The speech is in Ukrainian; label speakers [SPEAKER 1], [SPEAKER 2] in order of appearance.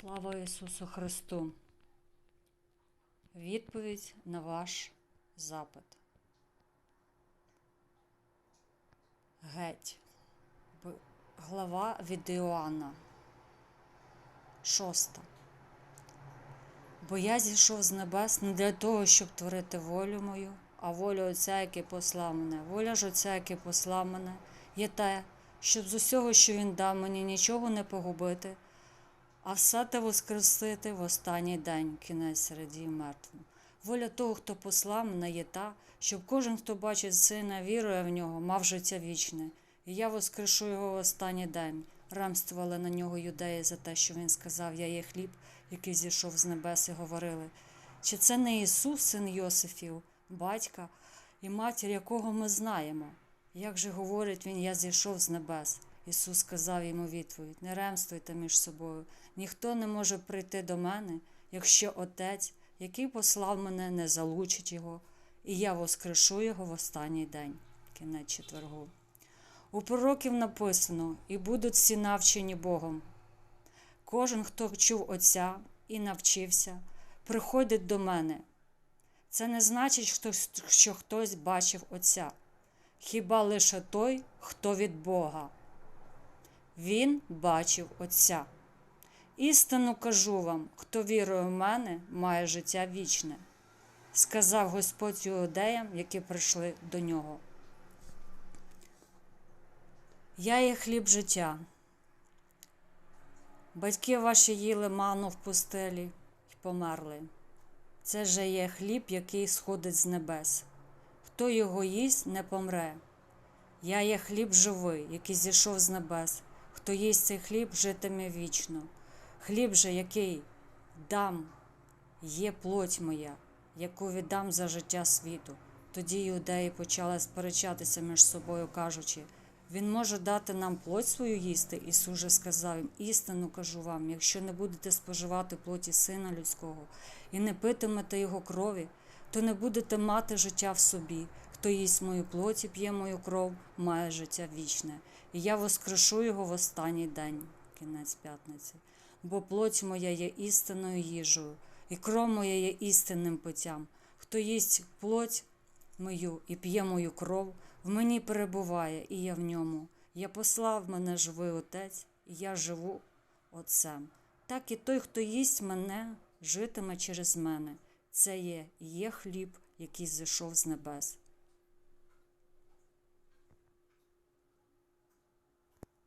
[SPEAKER 1] Слава Ісусу Христу! Відповідь на ваш запит. Геть. Глава від Іоанна. Шоста. Бо я зійшов з небес не для того, щоб творити волю мою, а волю Отця, який послав мене. Воля ж Отця, який послав мене, є те, щоб з усього, що він дав мені, нічого не погубити, а все те воскресити в останній день, кінець середі мертвим. Воля того, хто послав мене, є та, щоб кожен, хто бачить сина, вірує в нього, мав життя вічне, і я воскрешу його в останній день. Рамствували на нього юдеї за те, що він сказав: Я є хліб, який зійшов з небес, і говорили. Чи це не Ісус, син Йосифів, батька і матір, якого ми знаємо? Як же говорить він, я зійшов з небес? Ісус сказав йому відповідь: Не ремствуйте між собою. Ніхто не може прийти до мене, якщо Отець, який послав мене, не залучить його, і я воскрешу його в останній день. Кінець четвергу. У пророків написано, і будуть всі навчені Богом. Кожен, хто чув Отця і навчився, приходить до мене. Це не значить, що хтось бачив Отця, хіба лише той, хто від Бога. Він бачив Отця. Істину кажу вам, хто вірує в мене, має життя вічне, сказав Господь іудеям, які прийшли до нього. Я є хліб життя. Батьки ваші їли ману в пустелі й померли. Це же є хліб, який сходить з небес. Хто його їсть, не помре. Я є хліб живий, який зійшов з небес. Хто їсть цей хліб, житиме вічно. Хліб же, який дам, є плоть моя, яку віддам за життя світу. Тоді іудеї почали сперечатися між собою, кажучи, він може дати нам плоть свою їсти. Ісус же сказав їм, істину кажу вам, якщо не будете споживати плоті Сина Людського і не питимете Його крові, то не будете мати життя в собі. Хто їсть мою плоть і п'є мою кров, має життя вічне, і я воскрешу його в останній день, кінець п'ятниці. Бо плоть моя є істинною їжею, і кров моя є істинним питтям. Хто їсть плоть мою і п'є мою кров, в мені перебуває, і я в ньому. Я послав мене живий Отець, і я живу Отцем. Так і той, хто їсть мене, житиме через мене. Це є, є хліб, який зійшов з небес.